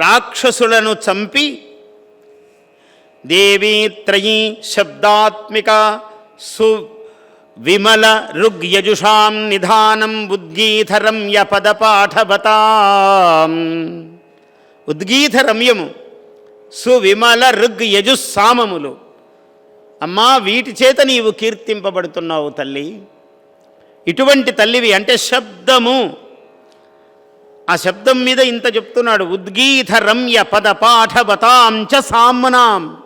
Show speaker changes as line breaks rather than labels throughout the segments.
రాక్షసులను చంపి దేవీ త్రయీ శబ్దాత్మిక సు విమల ఋగ్యజుషాం నిధానం ఉద్గీతరమ్య పదపాఠవతాం ఉద్గీతరమ్యము సువిమల ఋగ్ యజుస్సామములు అమ్మా వీటి చేత నీవు కీర్తింపబడుతున్నావు తల్లి. ఇటువంటి తల్లివి అంటే శబ్దము. ఆ శబ్దం మీద ఇంత చెప్తున్నాడు ఉద్గీత రమ్య పద పాఠవతాంచ సామ్నాం.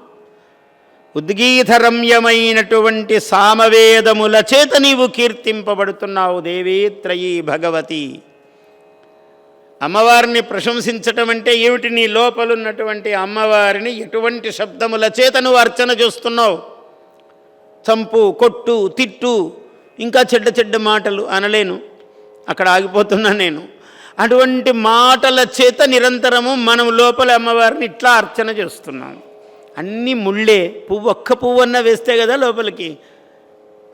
ఉద్గీతరమ్యమైనటువంటి సామవేదముల చేత నీవు కీర్తింపబడుతున్నావు దేవీ త్రయీ భగవతి. అమ్మవారిని ప్రశంసించటం అంటే ఏమిటి? నీ లోపలున్నటువంటి అమ్మవారిని ఎటువంటి శబ్దముల చేత నువ్వు అర్చన చేస్తున్నావు? చంపు కొట్టు తిట్టు ఇంకా చెడ్డ చెడ్డ మాటలు అనలేను. అక్కడ ఆగిపోతున్నా నేను. అటువంటి మాటల చేత నిరంతరము మనం లోపల అమ్మవారిని ఇట్లా అర్చన చేస్తున్నాం. అన్నీ ముళ్ళే పువ్వు ఒక్క పువ్వు అన్న వేస్తే కదా లోపలికి.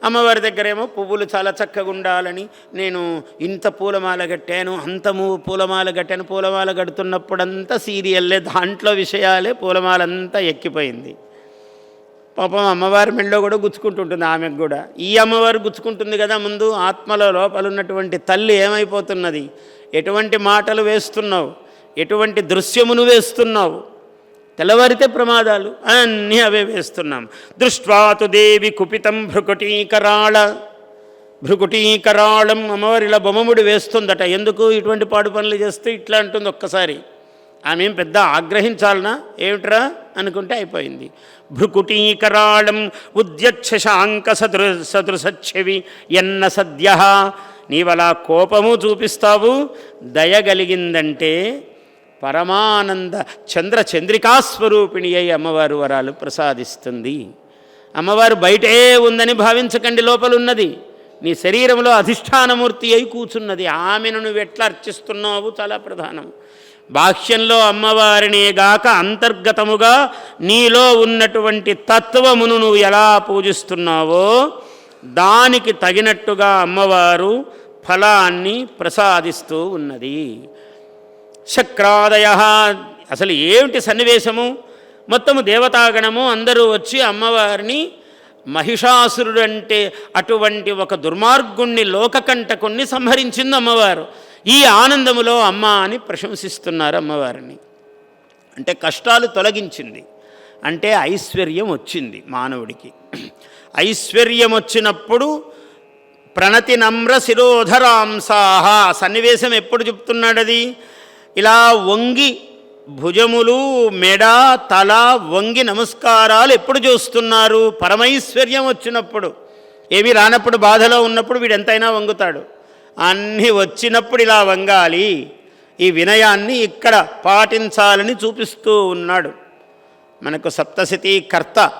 అమ్మవారి దగ్గరేమో పువ్వులు చాలా చక్కగా ఉండాలని నేను ఇంత పూలమాల కట్టాను అంతము పూలమాల కట్టాను పూలమాల కడుతున్నప్పుడంతా సీరియల్లే దాంట్లో విషయాలే పూలమాలంతా ఎక్కిపోయింది. పాపం అమ్మవారి మెళ్ళో కూడా గుచ్చుకుంటుంటుంది ఆమెకు కూడా. ఈ అమ్మవారు గుచ్చుకుంటుంది కదా ముందు ఆత్మలో లోపల ఉన్నటువంటి తల్లి ఏమైపోతున్నది? ఎటువంటి మాటలు వేస్తున్నావు? ఎటువంటి దృశ్యమును వేస్తున్నావు? తెల్లవారితే ప్రమాదాలు అన్నీ అవే వేస్తున్నాం. దృష్ట్వాతు దేవి కుపితం భృకుటీకరాళ. భృకుటీకరాళం అమ్మవారి ఇలా బొమ్మముడి వేస్తుందట. ఎందుకు ఇటువంటి పాడు పనులు చేస్తే ఇట్లా అంటుంది ఒక్కసారి. ఆమె ఏం పెద్ద ఆగ్రహించాలనా? ఏమిట్రా? అనుకుంటే అయిపోయింది. భృకుటీకరాళం ఉద్యక్షశాంక సదృ సదృశచ్చవి ఎన్న సద్య నీవలా కోపము చూపిస్తావు దయగలిగిందంటే పరమానంద చంద్ర చంద్రికాస్వరూపిణి అయి అమ్మవారు వరాలు ప్రసాదిస్తుంది. అమ్మవారు బయటే ఉందని భావించకండి లోపల ఉన్నది నీ శరీరంలో అధిష్టానమూర్తి అయి కూర్చున్నది ఆమెను నువ్వు ఎట్లా అర్చిస్తున్నావు? చాలా ప్రధానం. బాహ్యంలో అమ్మవారినే గాక అంతర్గతముగా నీలో ఉన్నటువంటి తత్వమును నువ్వు ఎలా పూజిస్తున్నావో దానికి తగినట్టుగా అమ్మవారు ఫలాన్ని ప్రసాదిస్తూ ఉన్నది. శక్రాదయ అసలు ఏమిటి సన్నివేశము? మొత్తము దేవతాగణము అందరూ వచ్చి అమ్మవారిని మహిషాసురుడు అంటే అటువంటి ఒక దుర్మార్గుణ్ణి లోకకంటకుణ్ణి సంహరించింది అమ్మవారు. ఈ ఆనందములో అమ్మ అని ప్రశంసిస్తున్నారు అమ్మవారిని. అంటే కష్టాలు తొలగించింది. అంటే ఐశ్వర్యం వచ్చింది మానవుడికి. ఐశ్వర్యం వచ్చినప్పుడు ప్రణతి నమ్ర శిరోధరాంసాహ సన్నివేశం ఎప్పుడు చెప్తున్నాడు అది ఇలా వంగి భుజములు మెడ తల వంగి నమస్కారాలు ఎప్పుడు చూస్తున్నారు? పరమైశ్వర్యం వచ్చినప్పుడు ఏమీ రానప్పుడు బాధలో ఉన్నప్పుడు వీడు ఎంతైనా వంగుతాడు. అన్నీ వచ్చినప్పుడు ఇలా వంగాలి. ఈ వినయాన్ని ఇక్కడ పాటించాలని చూపిస్తూ ఉన్నాడు. మనకు సప్తశతీకర్త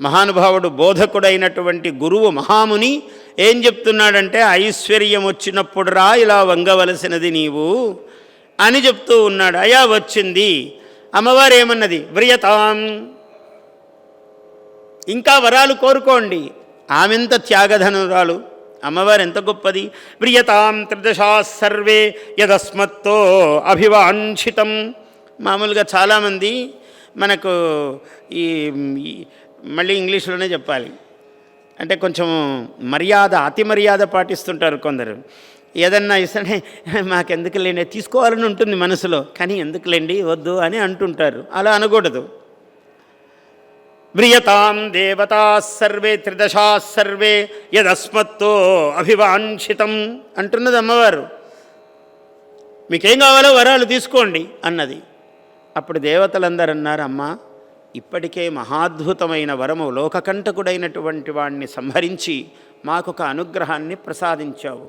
మహానుభావుడు బోధకుడైనటువంటి గురువు మహాముని ఏం చెప్తున్నాడంటే ఐశ్వర్యం వచ్చినప్పుడు రా ఇలా వంగవలసినది నీవు అని చెప్తూ ఉన్నాడు. అయా వచ్చింది. అమ్మవారు ఏమన్నది? వ్రియతాం. ఇంకా వరాలు కోరుకోండి. ఆమెంత త్యాగధనురాలు. అమ్మవారు ఎంత గొప్పది. ప్రియతాం త్రిదశా సర్వే యదస్మత్తో అభివాంఛితం. మామూలుగా చాలామంది మనకు ఈ ఈ మళ్ళీ ఇంగ్లీష్లోనే చెప్పాలి. అంటే కొంచెం మర్యాద అతి మర్యాద పాటిస్తుంటారు కొందరు. ఏదన్నా మాకెందుకు లేండి తీసుకోవాలని ఉంటుంది మనసులో కానీ ఎందుకులేండి వద్దు అని అంటుంటారు. అలా అనకూడదు. మ్రియతాం దేవతా సర్వే త్రిదశా సర్వే యదస్మత్తో అభివాంఛితం అంటున్నది అమ్మవారు. మీకేం కావాలో వరాలు తీసుకోండి అన్నది. అప్పుడు దేవతలందరూ అన్నారు అమ్మా ఇప్పటికే మహాద్భుతమైన వరము లోకకంటకుడైనటువంటి వాణ్ణి సంహరించి మాకొక అనుగ్రహాన్ని ప్రసాదించావు.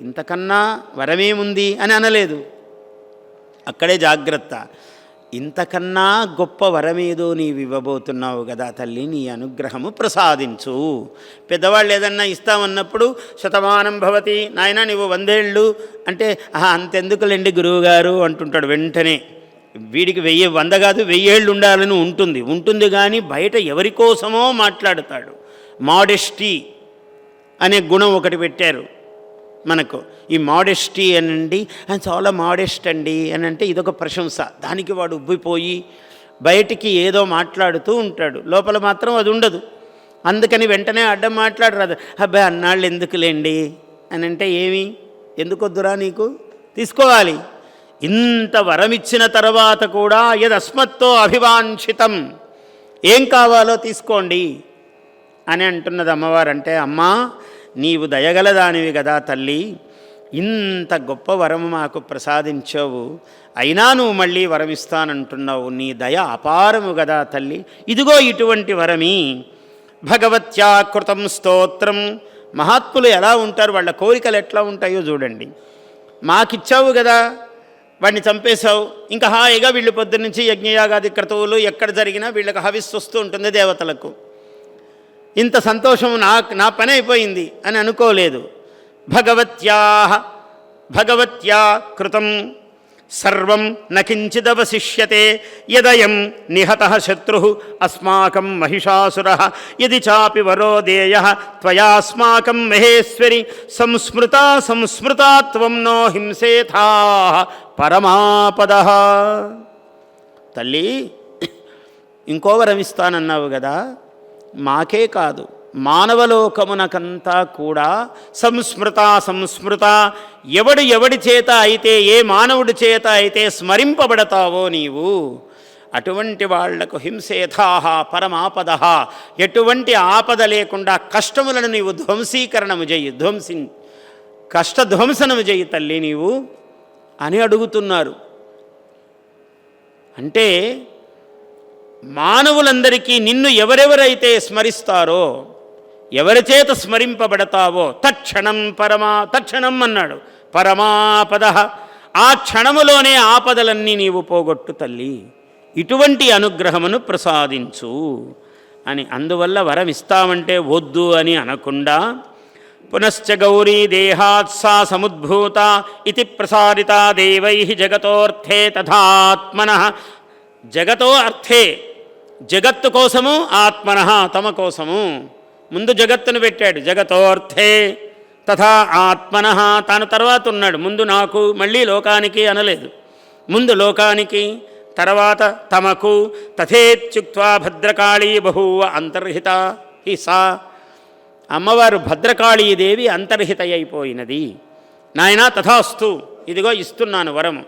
ఇంతకన్నా వరమేముంది అని అనలేదు. అక్కడే జాగ్రత్త. ఇంతకన్నా గొప్ప వరమేదో నీవు ఇవ్వబోతున్నావు కదా తల్లి నీ అనుగ్రహము ప్రసాదించు. పెద్దవాళ్ళు ఏదన్నా ఇస్తామన్నప్పుడు శతమానం భవతి నాయన నీవు వందేళ్ళు అంటే "ఆహా, అంతెందుకులేండి గురువుగారు అంటుంటాడు వెంటనే. వీడికి వెయ్యి వంద కాదు వెయ్యేళ్ళు ఉండాలని ఉంటుంది. ఉంటుంది కానీ బయట ఎవరి కోసమో మాట్లాడతాడు. మాడెస్టీ అనే గుణం ఒకటి పెట్టారు మనకు. ఈ మాడెస్టీ అనండి అండ్ చాలా మోడెస్ట్ అండి అని అంటే ఇదొక ప్రశంస. దానికి వాడు ఉబ్బిపోయి బయటికి ఏదో మాట్లాడుతూ ఉంటాడు. లోపల మాత్రం అది ఉండదు. అందుకని వెంటనే అడ్డం మాట్లాడరాదు. అబ్బాయి అన్నాళ్ళు ఎందుకులేండి? అని అంటే ఏమి? ఎందుకొద్దురా నీకు? తీసుకోవాలి. ఇంత వరమిచ్చిన తర్వాత కూడా యదస్మత్తో అభివాంఛితం. ఏం కావాలో తీసుకోండి అని అంటున్నది అమ్మవారు అంటే అమ్మా నీవు దయగలదానివి కదా తల్లి ఇంత గొప్ప వరము మాకు ప్రసాదించావు. అయినా నువ్వు మళ్ళీ వరమిస్తానంటున్నావు నీ దయ అపారము కదా తల్లి. ఇదిగో ఇటువంటి వరమి. భగవత్యాకృతం స్తోత్రం. మహాత్ములు ఎలా ఉంటారు వాళ్ళ కోరికలు ఎట్లా ఉంటాయో చూడండి. మాకిచ్చావు కదా వాడిని చంపేశావు. ఇంకా హాయిగా వీళ్ళు పొద్దున్నుంచి యజ్ఞయాగాది క్రతువులు ఎక్కడ జరిగినా వీళ్ళకి హవిస్సు వస్తూ ఉంటుంది దేవతలకు. ఇంత సంతోషం నా నా పని అయిపోయింది అని అనుకోలేదు. భగవత్యా భగవత్యా కృతం. సర్వం నకించిదవశిష్యతే యదయం నిహత శత్రు అస్మాకం మహిషాసుర. ఇది చాపి వరో దేయ త్వయాస్మాకం మహేశ్వరి. సంస్మృత సంస్మృతా త్వం నో హింసేథా. పరమాపద. తల్లి ఇంకో వరం ఇస్తానన్నావు కదా మాకే కాదు. మానవలోకమునకంతా కూడా సంస్మృత సంస్మృత. ఎవడు ఎవడి చేత అయితే ఏ మానవుడి చేత అయితే స్మరింపబడతావో నీవు అటువంటి వాళ్ళకు హింసేధాహ పరమాపద ఎటువంటి ఆపద లేకుండా కష్టములను నీవు ధ్వంసీకరణము చెయ్యి ధ్వంసి కష్టధ్వంసనము చెయ్యి తల్లి నీవు అని అడుగుతున్నారు. అంటే మానవులందరికీ నిన్ను ఎవరెవరైతే స్మరిస్తారో ఎవరి చేత స్మరింపబడతావో తక్షణం పరమా తక్షణం అన్నాడు. పరమాపద. ఆ క్షణములోనే ఆపదలన్నీ నీవు పోగొట్టు తల్లి. ఇటువంటి అనుగ్రహమును ప్రసాదించు అని అందువల్ల వరం ఇస్తామంటే వద్దు అని అనకుండా పునశ్చ గౌరీ దేహాత్సా సముద్భూత ఇది ప్రసారిత దేవై జగతోర్థే తథాత్మన. జగతో అర్థే. జగత్తు కోసము ఆత్మన తమ కోసము. ముందు జగత్తును పెట్టాడు. జగతోర్థే. తథా ఆత్మన. తాను తర్వాత ఉన్నాడు. ముందు నాకు మళ్ళీ లోకానికి అనలేదు. ముందు లోకానికి తర్వాత తమకు. తథేత్యుక్వా భద్రకాళీ బహువ అంతర్హిత హి సా. అమ్మవారు భద్రకాళీదేవి అంతర్హిత అయిపోయినది. నాయనా తథాస్తు. ఇదిగో ఇస్తున్నాను వరము.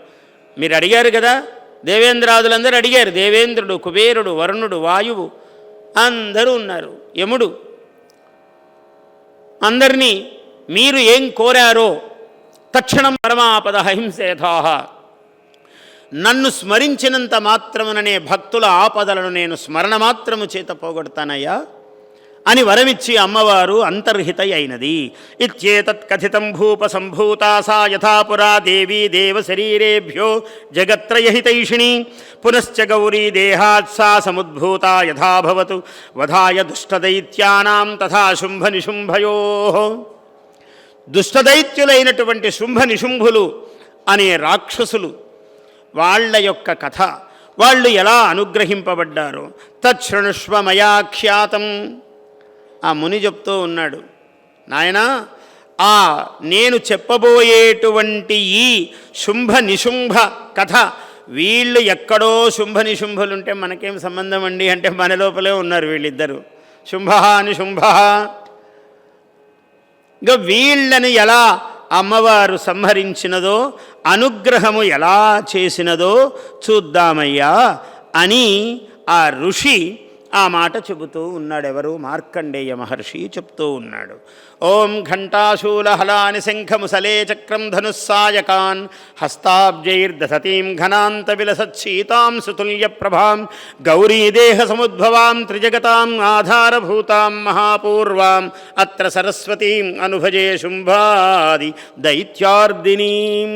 మీరు అడిగారు కదా? దేవేంద్రాదులందరూ అడిగారు. దేవేంద్రుడు కుబేరుడు వరుణుడు వాయువు. అందరూ ఉన్నారు. యముడు అందరినీ మీరు ఏం కోరారో తక్షణం పరమాపద హింసేథాహ నన్ను స్మరించినంత మాత్రముననే భక్తుల ఆపదలను నేను స్మరణ మాత్రము చేత పోగొడతానయ్యా. అని వరమిచ్చి అమ్మవారు అంతర్హిత అయినది ఇత్యేతత్ కథితం భూప సంభూతా సా యథాపురా దేవీ దేవ శరీరేభ్యో జగత్రయహితైషిణి. పునశ్చ గౌరీ దేహాత్ సా సముద్భూత యథాభవతు వధాయ దుష్టదైత్యానాం తథా శుంభ నిశుంభయో దుష్టదైత్యులైనటువంటి శుంభ నిశుంభులు అనే రాక్షసులు వాళ్ళ యొక్క కథ. వాళ్ళు ఎలా అనుగ్రహింపబడ్డారో. తచ్చృణుష్వ మయా ఖ్యాతం ఆ ముని చెప్తూ ఉన్నాడు నాయనా ఆ నేను చెప్పబోయేటువంటి ఈ శుంభ నిశుంభ కథ వీళ్ళు ఎక్కడో శుంభ నిశుంభలుంటే మనకేం సంబంధం అండి? అంటే మన లోపలే ఉన్నారు వీళ్ళిద్దరూ. శుంభ నిశుంభ. ఇంకా వీళ్ళని ఎలా అమ్మవారు సంహరించినదో అనుగ్రహము ఎలా చేసినదో చూద్దామయ్యా అని ఆ ఋషి ఆ మాట చెబుతూ ఉన్నాడు ఎవరు మార్కండేయ మహర్షి చెప్తూ ఉన్నాడు. ఓం ఘంటాశూల హలాని శంఖముసలే చక్రం ధనుస్సాయకాన్ హస్తాబ్జైర్దసతీం ఘనాంత విలసచ్చీతాం సుతుల్య ప్రభాం గౌరీదేహ సముద్భవాం త్రిజగతాం ఆధారభూతాం మహాపూర్వాం అత్ర సరస్వతీం అనుభజే శుంభాది దైత్యార్దినీం.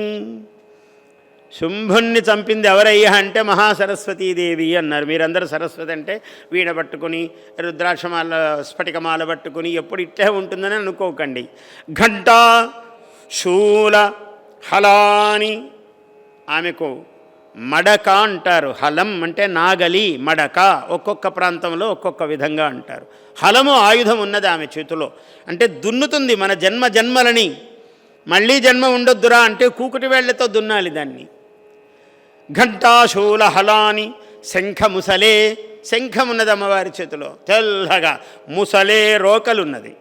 శుంభుణ్ణి చంపింది ఎవరయ్యా అంటే మహాసరస్వతీదేవి అన్నారు. మీరందరూ సరస్వతి అంటే వీణ పట్టుకుని రుద్రాక్షమాల స్ఫటికమాల పట్టుకుని ఎప్పుడు ఇట్లే ఉంటుందని అనుకోకండి. ఘంట శూల హలాని ఆమెకు మడక అంటారు. హలం అంటే నాగలి మడక. ఒక్కొక్క ప్రాంతంలో ఒక్కొక్క విధంగా అంటారు. హలము ఆయుధం ఉన్నది ఆమె చేతిలో. అంటే దున్నుతుంది మన జన్మ జన్మలని. మళ్ళీ జన్మ ఉండొద్దురా అంటే కూకుటి వేళ్ళతో దున్నాలి దాన్ని. ఘంటాశూలహలాని శంఖముసలే శంఖ ముసలే శంఖం ఉన్నది అమ్మవారి చేతిలో. తెల్లగా ముసలే రోకలున్నది.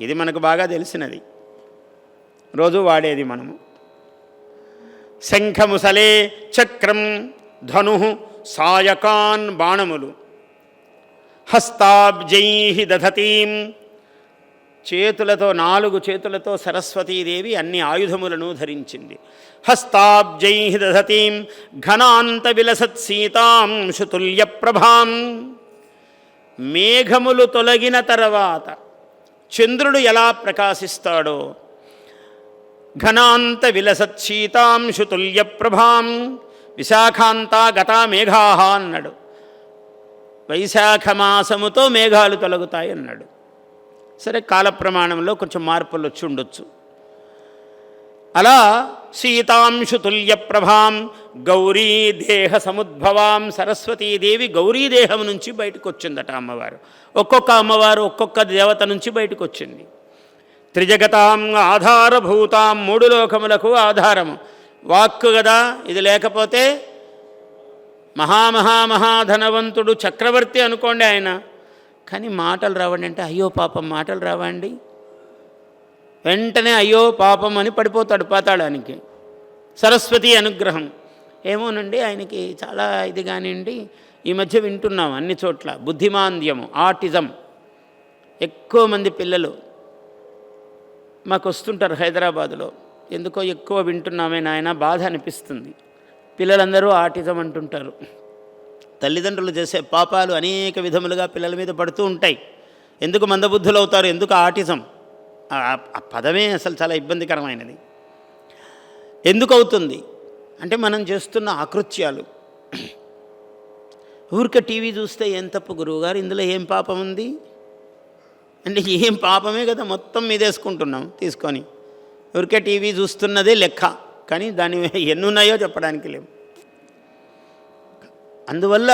ఇది మనకు బాగా తెలిసినది. రోజు వాడేది మనము. శంఖముసలే చక్రం ధను సాయకాన్ బాణములు. హస్తాబ్జై దధతీం చేతులతో నాలుగు చేతులతో సరస్వతీదేవి అన్ని ఆయుధములను ధరించింది. హస్తాబ్జై దధతీం ఘనాంత విలసత్ సీతాం శుతుల్య ప్రభాం. మేఘములు తొలగిన తర్వాత చంద్రుడు ఎలా ప్రకాశిస్తాడో ఘనాంత విలసత్ సీతాంశు ప్రభాం విశాఖాంత గతా మేఘాహ అన్నాడు. వైశాఖ మాసముతో మేఘాలు తొలగుతాయి అన్నాడు సరే కాల ప్రమాణంలో కొంచెం మార్పులు వచ్చి ఉండొచ్చు. అలా సీతాంశుతుల్య ప్రభాం గౌరీ దేహ సముద్భవాం సరస్వతీదేవి గౌరీ దేహం నుంచి బయటకు వచ్చిందట అమ్మవారు. ఒక్కొక్క అమ్మవారు ఒక్కొక్క దేవత నుంచి బయటకు వచ్చింది. త్రిజగతాం ఆధారభూతాం మూడు లోకములకు ఆధారము. వాక్కు కదా ఇది లేకపోతే మహామహామహాధనవంతుడు చక్రవర్తి అనుకోండి ఆయన. కానీ మాటలు రావండి అంటే అయ్యో పాపం మాటలు రావండి. వెంటనే అయ్యో పాపం అని పడిపోతాడు పాతాళానికి. సరస్వతి అనుగ్రహం. ఏమోనండి ఆయనకి చాలా ఇది కానివ్వండి ఈ మధ్య వింటున్నాం అన్ని చోట్ల. బుద్ధిమాంద్యము ఆటిజం. ఎక్కువ మంది పిల్లలు మాకు వస్తుంటారు హైదరాబాదులో. ఎందుకో ఎక్కువ వింటున్నామే నాయన బాధ అనిపిస్తుంది. పిల్లలందరూ ఆటిజం అంటుంటారు. తల్లిదండ్రులు చేసే పాపాలు అనేక విధములుగా పిల్లల మీద పడుతూ ఉంటాయి. ఎందుకు మందబుద్ధులు అవుతారు ఎందుకు ఆటిజం? ఆ పదమే అసలు చాలా ఇబ్బందికరమైనది. ఎందుకు అవుతుంది అంటే మనం చేస్తున్న ఆకృత్యాలు. ఊరికే టీవీ చూస్తే ఏం తప్పు? గురువుగారు ఇందులో ఏం పాపం ఉంది? అంటే ఏం పాపమే కదా మొత్తం మీదేసుకుంటున్నాం తీసుకొని. ఊరికే టీవీ చూస్తున్నదే లెక్క. కానీ దాని ఎన్నున్నాయో చెప్పడానికి లేవు. అందువల్ల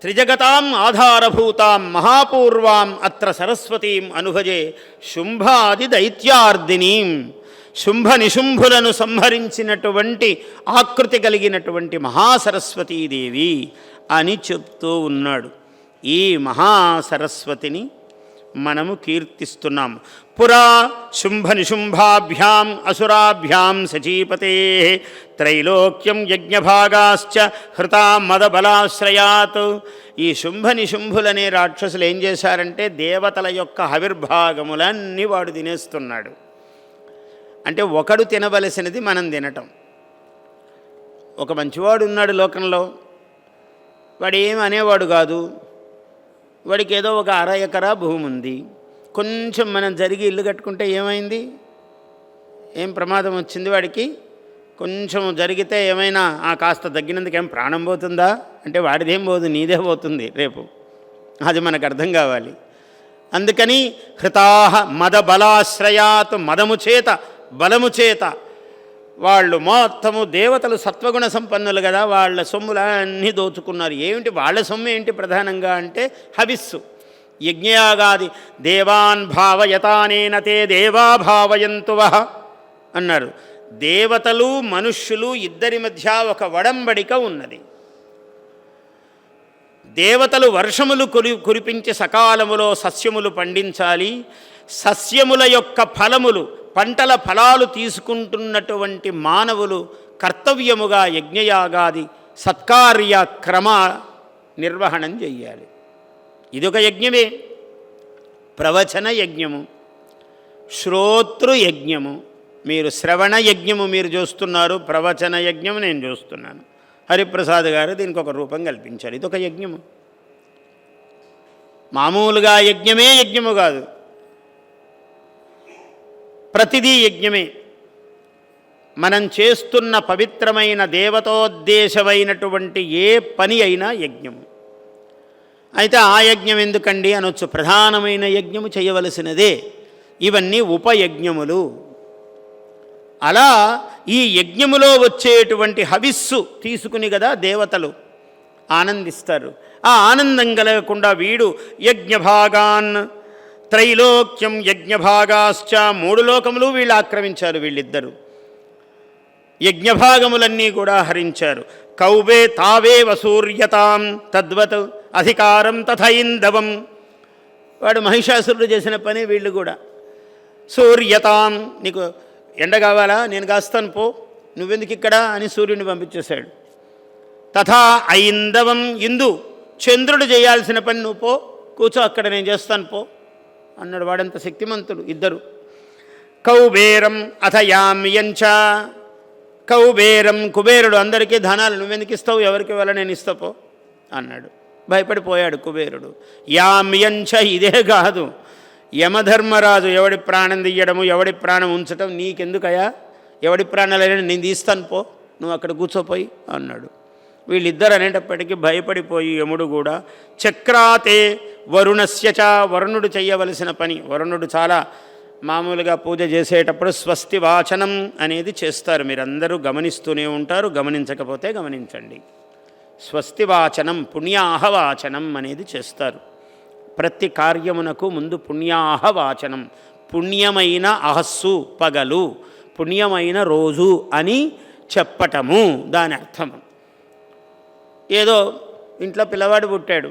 త్రిజగతాం ఆధారభూతాం మహాపూర్వాం అత్ర సరస్వతీం అనుభజే శుంభాది దైత్యార్దినీం. శుంభ నిశుంభులను సంహరించినటువంటి ఆకృతి కలిగినటువంటి మహాసరస్వతీదేవి అని చెప్తూ ఉన్నాడు. ఈ మహాసరస్వతిని మనము కీర్తిస్తున్నాం. పురా శుంభ నిశుంభాభ్యాం అసురాభ్యాం సచీపతే త్రైలోక్యం యజ్ఞభాగాశ్చ హృతా మదబలాశ్రయాత్. ఈ శుంభ నిశుంభులనే రాక్షసులు ఏం చేశారంటే దేవతల యొక్క ఆవిర్భాగములన్నీ వాడు తినేస్తున్నాడు. అంటే ఒకడు తినవలసినది మనం తినటం. ఒక మంచివాడు ఉన్నాడు లోకంలో. వాడు ఏం అనేవాడు కాదు. వాడికి ఏదో ఒక అర ఎకరా భూమి ఉంది. కొంచెం మనం జరిగి ఇల్లు కట్టుకుంటే ఏమైంది? ఏం ప్రమాదం వచ్చింది వాడికి? కొంచెం జరిగితే ఏమైనా ఆ కాస్త తగ్గినందుకు ఏం ప్రాణం పోతుందా? అంటే వాడిదేం పోదు నీదే పోతుంది రేపు. అది మనకు అర్థం కావాలి. అందుకని హృతాహ మద బలాశ్రయాత్ మదము చేత బలము చేత వాళ్ళు మొత్తము దేవతలు సత్వగుణ సంపన్నులు కదా వాళ్ళ సొమ్ములన్నీ దోచుకున్నారు. ఏమిటి? వాళ్ళ సొమ్ము ఏంటి ప్రధానంగా అంటే హవిస్సు. యజ్ఞయాగాది దేవాన్ భావయతానేన తే దేవా భావయంతు అన్నారు. దేవతలు మనుష్యులు ఇద్దరి మధ్య ఒక వడంబడిక ఉన్నది. దేవతలు వర్షములు కురి కురిపించి సకాలములో సస్యములు పండించాలి. సస్యముల యొక్క ఫలములు పంటల ఫలాలు తీసుకుంటున్నటువంటి మానవులు కర్తవ్యముగా యజ్ఞయాగాది సత్కార్య క్రమ నిర్వహణం చెయ్యాలి. ఇదొక యజ్ఞమే. ప్రవచన యజ్ఞము శ్రోతృ యజ్ఞము. మీరు శ్రవణ యజ్ఞము మీరు చూస్తున్నారు ప్రవచన యజ్ఞము నేను చూస్తున్నాను. హరిప్రసాద్ గారు దీనికి ఒక రూపం కల్పించారు. ఇదొక యజ్ఞము. మామూలుగా యజ్ఞమే యజ్ఞము కాదు. ప్రతిదీ యజ్ఞమే. మనం చేస్తున్న పవిత్రమైన దేవతోద్దేశమైనటువంటి ఏ పని అయినా యజ్ఞము. అయితే ఆ యజ్ఞం ఎందుకండి అనొచ్చు. ప్రధానమైన యజ్ఞము చేయవలసినదే ఇవన్నీ ఉపయజ్ఞములు. అలా ఈ యజ్ఞములో వచ్చేటువంటి హవిస్సు తీసుకుని కదా దేవతలు ఆనందిస్తారు. ఆ ఆనందం కలగకుండా వీడు యజ్ఞభాగాన్ త్రైలోక్యం యజ్ఞభాగాశ్చ. మూడు లోకములు వీళ్ళు ఆక్రమించారు వీళ్ళిద్దరు. యజ్ఞభాగములన్నీ కూడా హరించారు. కౌబే తావే వసూర్యతాం తద్వత్ అధికారం తథైందవం వాడు మహిషాసురుడు చేసిన పని వీళ్ళు కూడా. సూర్యతాం నీకు ఎండ కావాలా? నేను కాస్తాను పో. నువ్వెందుకు ఇక్కడ? అని సూర్యుడిని పంపించేశాడు. తథా ఐందవం ఇందు చంద్రుడు చేయాల్సిన పని నువ్వు పో. కూర్చో అక్కడ నేను చేస్తాను పో. అన్నాడు వాడంత శక్తిమంతుడు ఇద్దరు. కౌబేరం అథయామియంచ కౌబేరం కుబేరుడు అందరికీ ధనాలు నువ్వెందుకు ఇస్తావు ఎవరికి వెళ్ళ నేను ఇస్తా పో అన్నాడు. భయపడిపోయాడు కుబేరుడు. యామియంచ ఇదే కాదు. యమధర్మరాజు ఎవడి ప్రాణం తీయడము ఎవడి ప్రాణం ఉంచటం నీకెందుకయ్యా? ఎవడి ప్రాణాలైనా నేను తీస్తాను పో నువ్వు అక్కడ కూర్చోపోయి అన్నాడు. వీళ్ళిద్దరు అనేటప్పటికీ భయపడిపోయి యముడు కూడా చక్రాతే వరుణస్యచ వరుణుడు చేయవలసిన పని. వరుణుడు చాలా మామూలుగా పూజ చేసేటప్పుడు స్వస్తి వాచనం అనేది చేస్తారు. మీరందరూ గమనిస్తూనే ఉంటారు. గమనించకపోతే గమనించండి. స్వస్తి వాచనం పుణ్యాహవాచనం అనేది చేస్తారు. ప్రతి కార్యమునకు ముందు పుణ్యాహవాచనం పుణ్యమైన అహస్సు పగలు పుణ్యమైన రోజు అని చెప్పటము. దాని అర్థము. ఏదో ఇంట్లో పిల్లవాడు పుట్టాడు.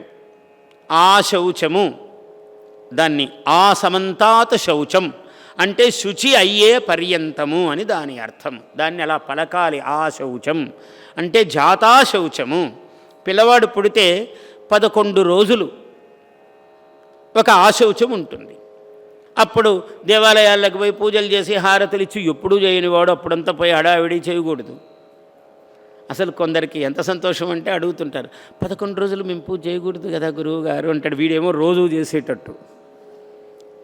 ఆ శౌచము దాన్ని ఆ సమంతాత్ శౌచం అంటే శుచి అయ్యే పర్యంతము అని దాని అర్థం. దాన్ని అలా పలకాలి ఆ శౌచం అంటే జాతా శౌచము. పిల్లవాడు పుడితే పదకొండు రోజులు ఒక ఆశౌచం ఉంటుంది. అప్పుడు దేవాలయాలకు పోయి పూజలు చేసి హారతులు ఇచ్చి ఎప్పుడూ చేయనివాడు అప్పుడంతా పోయి హడావిడి చేయకూడదు. అసలు కొందరికి ఎంత సంతోషం అంటే అడుగుతుంటారు పదకొండు రోజులు మేము పూజ చేయకూడదు కదా గురువు గారు అంటాడు. వీడేమో రోజు చేసేటట్టు.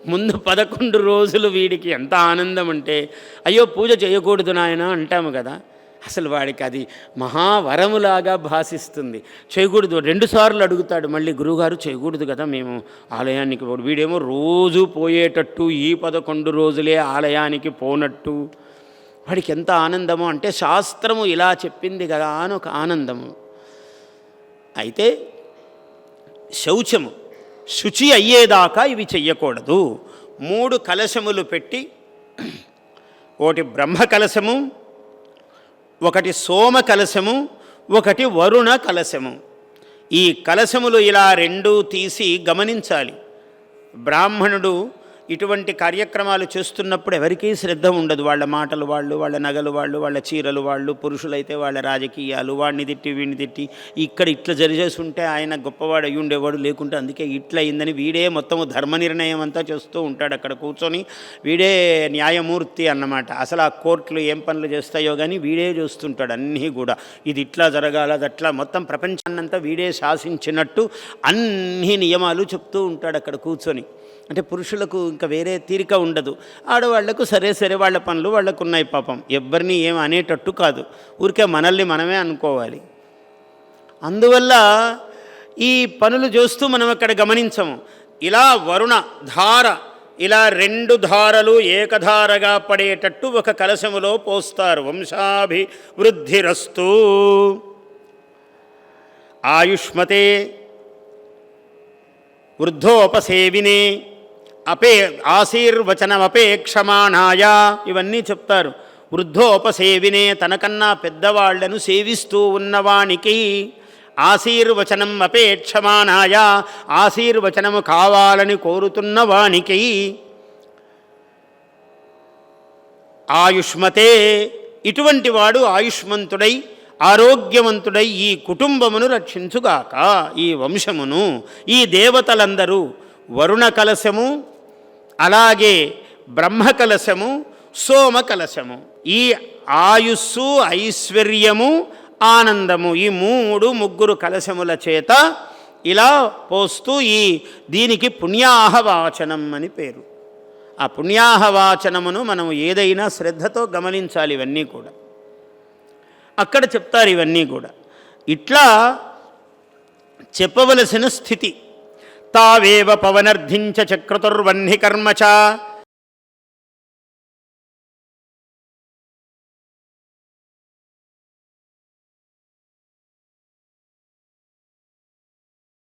ముందు పదకొండు రోజులు వీడికి ఎంత ఆనందం అంటే అయ్యో పూజ చేయకూడదు నాయన అంటాము కదా. అసలు వాడికి అది మహావరములాగా భాషిస్తుంది. చేయకూడదు రెండుసార్లు అడుగుతాడు. మళ్ళీ గురువుగారు చేయకూడదు కదా మేము ఆలయానికి వీడేమో రోజు పోయేటట్టు ఈ పదకొండు రోజులే ఆలయానికి పోనట్టు. వాడికి ఎంత ఆనందమో అంటే శాస్త్రము ఇలా చెప్పింది కదా అని ఒక ఆనందము. అయితే శౌచము శుచి అయ్యేదాకా ఇవి చెయ్యకూడదు. మూడు కలశములు పెట్టి ఒకటి బ్రహ్మ కలశము ఒకటి సోమ కలశము ఒకటి వరుణ కలశము. ఈ కలశములు ఇలా రెండూ తీసి గమనించాలి. బ్రాహ్మణుడు ఇటువంటి కార్యక్రమాలు చేస్తున్నప్పుడు ఎవరికీ శ్రద్ధ ఉండదు. వాళ్ళ మాటలు వాళ్ళు వాళ్ళ నగలు వాళ్ళు వాళ్ళ చీరలు వాళ్ళు పురుషులైతే వాళ్ళ రాజకీయాలు వాడిని తిట్టి వీడిని తిట్టి ఇక్కడ ఇట్లా జరిగేసి ఉంటే ఆయన గొప్పవాడు అయ్యి ఉండేవాడు లేకుంటే అందుకే ఇట్లా అయిందని వీడే మొత్తము ధర్మ నిర్ణయం అంతా చేస్తూ ఉంటాడు అక్కడ కూర్చొని. వీడే న్యాయమూర్తి అన్నమాట. అసలు ఆ కోర్టులు ఏం పనులు చేస్తాయో కానీ వీడే చూస్తుంటాడు అన్నీ కూడా. ఇది ఇట్లా జరగాల అట్లా మొత్తం ప్రపంచాన్నంతా వీడే శాసించినట్టు అన్ని నియమాలు చెప్తూ ఉంటాడు అక్కడ కూర్చొని. అంటే పురుషులకు ఇంకా వేరే తీరిక ఉండదు. ఆడవాళ్ళకు సరే సరే వాళ్ళ పనులు వాళ్ళకు ఉన్నాయి పాపం. ఎవ్వరిని ఏం అనేటట్టు కాదు. ఊరికే మనల్ని మనమే అనుకోవాలి. అందువల్ల ఈ పనులు చూస్తూ మనం అక్కడ గమనించము. ఇలా వరుణ ధార ఇలా రెండు ధారలు ఏకధారగా పడేటట్టు ఒక కలశములో పోస్తారు. వంశాభివృద్ధిరస్తూ. ఆయుష్మతే వృద్ధోపసేవినే. అపే ఆశీర్వచనమపేక్షమాణాయ ఇవన్నీ చెప్తారు. వృద్ధోపసేవినే తనకన్నా పెద్దవాళ్ళను సేవిస్తూ ఉన్నవానికి ఆశీర్వచనం అపేక్షమానాయ. ఆశీర్వచనము కావాలని కోరుతున్న వానికి ఆయుష్మతే. ఇటువంటి వాడు ఆయుష్మంతుడై ఆరోగ్యవంతుడై ఈ కుటుంబమును రక్షించుగాక. ఈ వంశమును ఈ దేవతలందరూ వరుణ కలశము అలాగే బ్రహ్మకలశము సోమకలశము. ఈ ఆయుస్సు ఐశ్వర్యము ఆనందము ఈ మూడు ముగ్గురు కలశముల చేత ఇలా పోస్తూ ఈ దీనికి పుణ్యాహవాచనం అని పేరు. ఆ పుణ్యాహవాచనమును మనం ఏదైనా శ్రద్ధతో గమనించాలి ఇవన్నీ కూడా. అక్కడ చెప్తారు ఇవన్నీ కూడా. ఇట్లా చెప్పవలసిన స్థితి తావేవ పవనర్ధించ చక్రతుర్వహ్ని కర్మ చ.